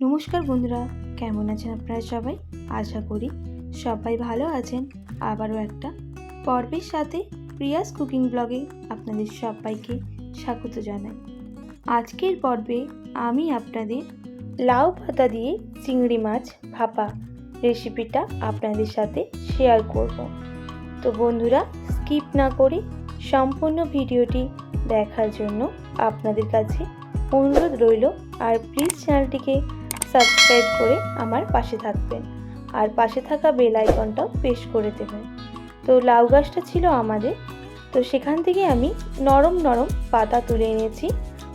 নমস্কার বন্ধুরা, কেমন আছেন আপনারা সবাই? আশা করি সবাই ভালো আছেন। আবারও একটা পর্বের সাথে প্রিয়াস কুকিং ব্লগে আপনাদের সবাইকে স্বাগত জানাই। আজকের পর্বে আমি আপনাদের লাউ পাতা দিয়ে চিংড়ি মাছ ভাপা রেসিপিটা আপনাদের সাথে শেয়ার করব। তো বন্ধুরা, স্কিপ না করে সম্পূর্ণ ভিডিওটি দেখার জন্য আপনাদের কাছে অনুরোধ রইল, আর প্লিজ চ্যানেলটিকে সাবস্ক্রাইব করে আমার পাশে থাকবেন। আর পাশে থাকা বেল আইকনটাও প্রেস করে দেবেন। তো লাউ গাছটা ছিল আমাদের। তো সেখান থেকে আমি নরম নরম পাতা তুলে এনেছি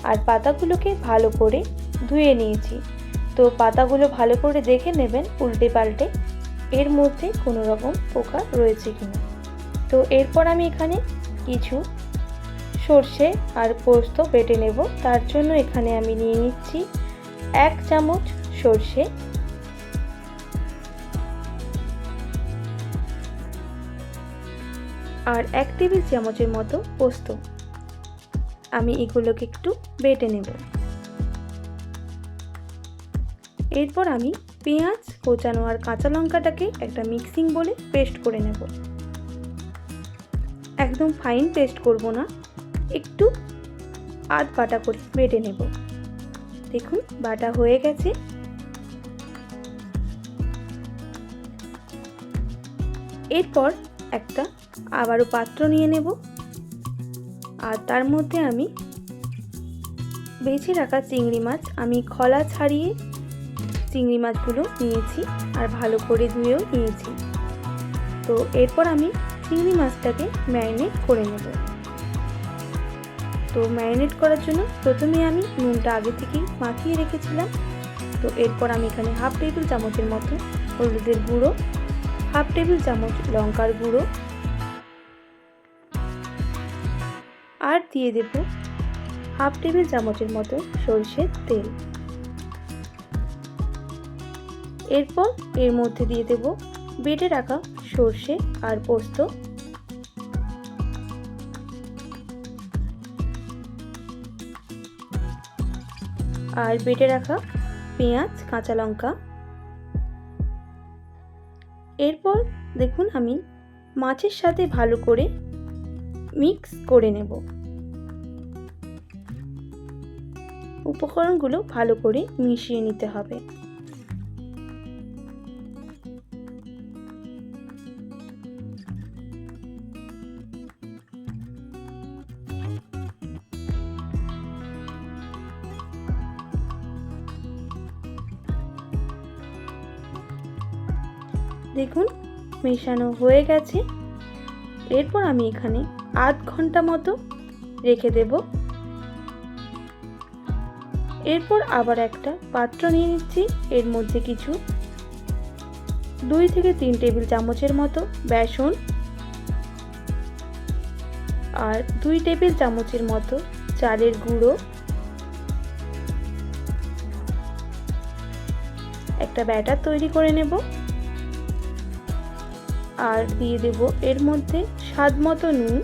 আর পাতাগুলোকে ভালো করে ধুয়ে নিয়েছি। তো পাতাগুলো ভালো করে দেখে নেবেন উল্টে পাল্টে এর মধ্যে কোনো রকম পোকা রয়েছে কিনা। তো এরপর আমি এখানে কিছু সর্ষে আর পোস্ত বেটে নেব। তার জন্য এখানে আমি নিয়ে নিচ্ছি এক চামচ সর্ষে। আর এক টেবিল চামচের মতো পোস্ত। আমি এগুলোকে একটু বেটে নেব। এরপর আমি পেঁয়াজ, কোচানো আর কাঁচা লঙ্কাটাকে একটা মিক্সিং বলে পেস্ট করে নেব। একদম ফাইন পেস্ট করব না, একটু আধ বাটা করে বেটে নেব। দেখুন, বাটা হয়ে গেছে। এরপর একটা আবারও পাত্র নিয়ে নেব। আর তার মধ্যে আমি বেছে রাখা চিংড়ি মাছ আমি খলা ছাড়িয়ে চিংড়ি মাছগুলো নিয়েছি আর ভালো করে ধুয়েও নিয়েছি। তো এরপর আমি চিংড়ি মাছটাকে ম্যারিনেট করে নেব। তো ম্যারিনেট করার জন্য প্রথমে আমি নুনটা আগে থেকেই মাখিয়ে রেখেছিলাম। তো এরপর আমি এখানে হাফ টেবিল চামচের মতো হলুদের গুঁড়ো হাফ টেবিল চামচ লঙ্কার গুঁড়ো। আর দিয়ে দেব হাফ টেবিল চামচের মতো সরষের তেল। এরপর এর মধ্যে দিয়ে দেব বেটে রাখা সর্ষে আর পোস্ত। আর বেটে রাখা পেঁয়াজ, কাঁচা লঙ্কা। এরপর দেখুন আমি মাছের সাথে ভালো করে মিক্স করে নেব। উপকরণগুলো ভালো করে মিশিয়ে নিতে হবে। দেখুন, মেশানো হয়ে গেছে। এরপর আমি এখানে আধ ঘণ্টা মতো রেখে দেব। এরপর আবার একটা পাত্র নিয়ে নিচ্ছি। এর মধ্যে কিছু দুই থেকে তিন টেবিল চামচের মতো বেসন আর দুই টেবিল চামচের মতো চালের গুঁড়ো। একটা ব্যাটার তৈরি করে নেব। আর দিয়ে দেব এর মধ্যে স্বাদ মতো নুন।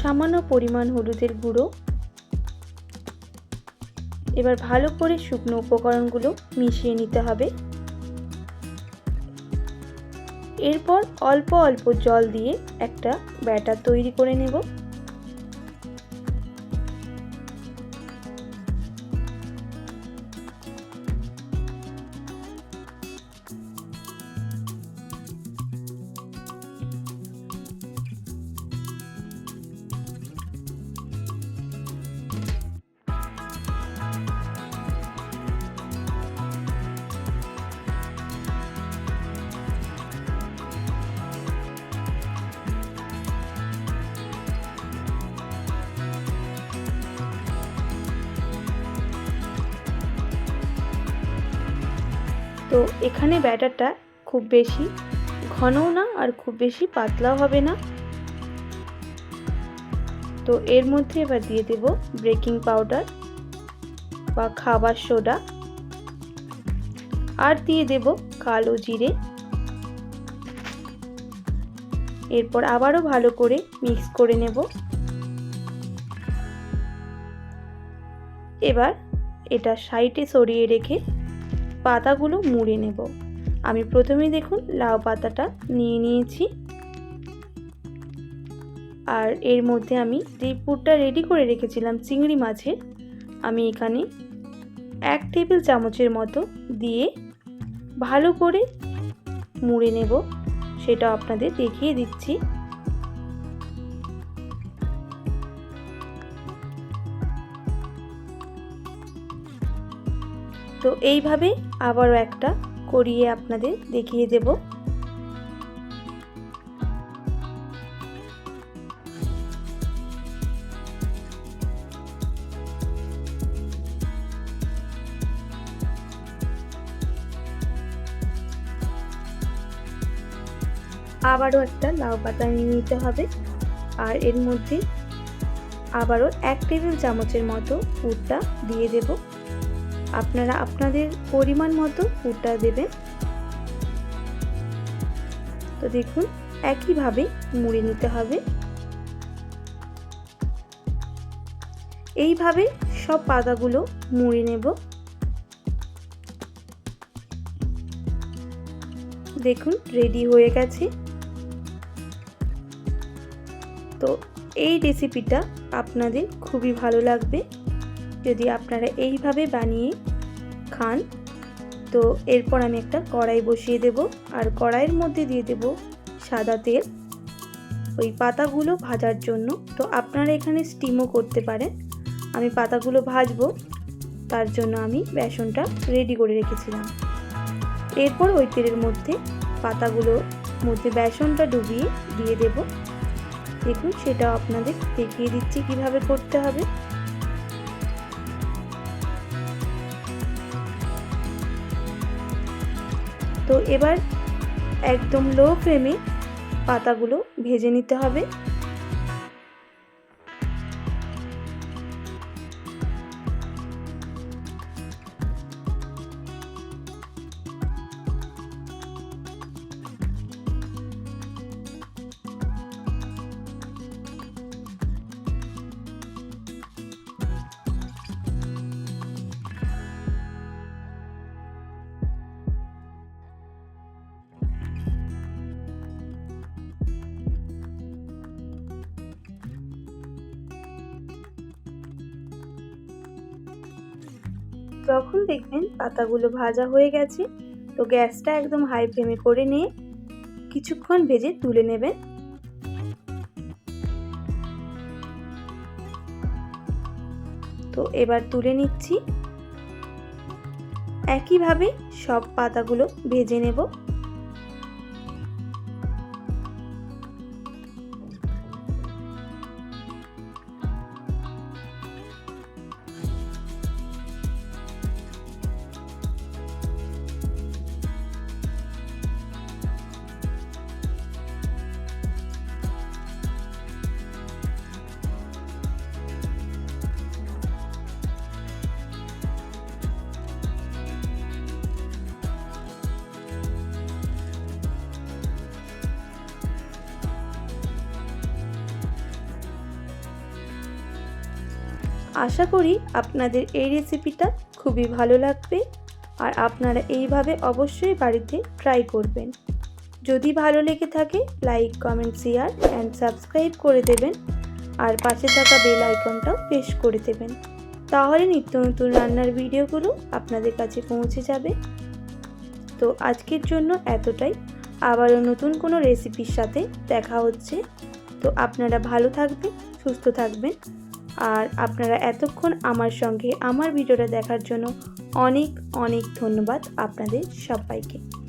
সামান্য পরিমাণ হলুদের গুঁড়ো। এবার ভালো করে শুকনো উপকরণগুলো মিশিয়ে নিতে হবে। এরপর অল্প অল্প জল দিয়ে একটা ব্যাটার তৈরি করে নেব। তো এখানে ব্যাটারটা খুব বেশি ঘনও না আর খুব বেশি পাতলাও হবে না। তো এর মধ্যে এবার দিয়ে দেব বেকিং পাউডার বা খাবার সোডা আর দিয়ে দেব কালো জিরে। এরপর আবারও ভালো করে মিক্স করে নেব। এবার এটা সাইডে সরিয়ে রেখে পাতাগুলো মুড়ে নেব। আমি প্রথমে দেখুন লাউ পাতাটা নিয়ে নিয়েছি। আর এর মধ্যে আমি যে পুরটা রেডি করে রেখেছিলাম চিংড়ি মাছের, আমি এখানে এক টেবিল চামচের মতো দিয়ে ভালো করে মুড়ে নেব। সেটা আপনাদের দেখিয়ে দিচ্ছি। তো এইভাবে আবারও একটা করিয়ে আপনাদের দেখিয়ে দেব। আবারও একটা লাউ পাতা নিয়ে নিতে হবে আর এর মধ্যে আবারও এক টেবিল চামচের মতো পুরটা দিয়ে দেব। আপনারা আপনাদের পরিমাণ মতো পুরটা দেবেন। তো দেখুন, একইভাবে মুড়ে নিতে হবে। এইভাবে সব পাতাগুলো মুড়ে নেব। দেখুন, রেডি হয়ে গেছে। তো এই রেসিপিটা আপনাদের খুবই ভালো লাগবে। যদি আপনারা এইভাবে বানিয়ে খান, তো এরপর আমি একটা কড়াই বসিয়ে দেব। আর কড়াইয়ের মধ্যে দিয়ে দেব সাদা তেল। ওই পাতাগুলো ভাজার জন্য। তো আপনারা এখানে স্টিমও করতে পারেন। আমি পাতাগুলো ভাজবো। তার জন্য আমি বেসনটা রেডি করে রেখেছিলাম। এরপর ওই তেলের মধ্যে পাতাগুলোর মধ্যে বেসনটা ডুবিয়ে দিয়ে দেব। দেখুন সেটা আপনাদের দেখিয়ে দিচ্ছি কীভাবে করতে হবে। তো এবার একদম লো ফ্লেমে পাতাগুলো ভেজে নিতে হবে। যখন দেখবেন পাতাগুলো ভাজা হয়ে গেছে, তো গ্যাসটা একদম হাই ফ্লেমে করে নিয়ে কিছুক্ষণ ভেজে তুলে নেবেন। তো এবার তুলে নিচ্ছি। একইভাবে সব পাতাগুলো ভেজে নেব। আশা করি আপনাদের এই রেসিপিটা খুবই ভালো লাগবে আর আপনারা এইভাবে অবশ্যই বাড়িতে ট্রাই করবেন। যদি ভালো লেগে থাকে like comment share and subscribe করে দেবেন আর পাশে থাকা বেল আইকনটাও প্রেস করে দেবেন। তাহলে নিত্য নতুন রান্নার ভিডিওগুলো আপনাদের কাছে পৌঁছে যাবে। তো আজকের জন্য এতটাই। আবারও নতুন কোনো রেসিপির সাথে দেখা হচ্ছে। তো আপনারা ভালো থাকবেন, সুস্থ থাকবেন। আর আপনারা এতক্ষণ আমার সঙ্গে আমার ভিডিওটা দেখার জন্য অনেক অনেক ধন্যবাদ আপনাদের সবাইকে।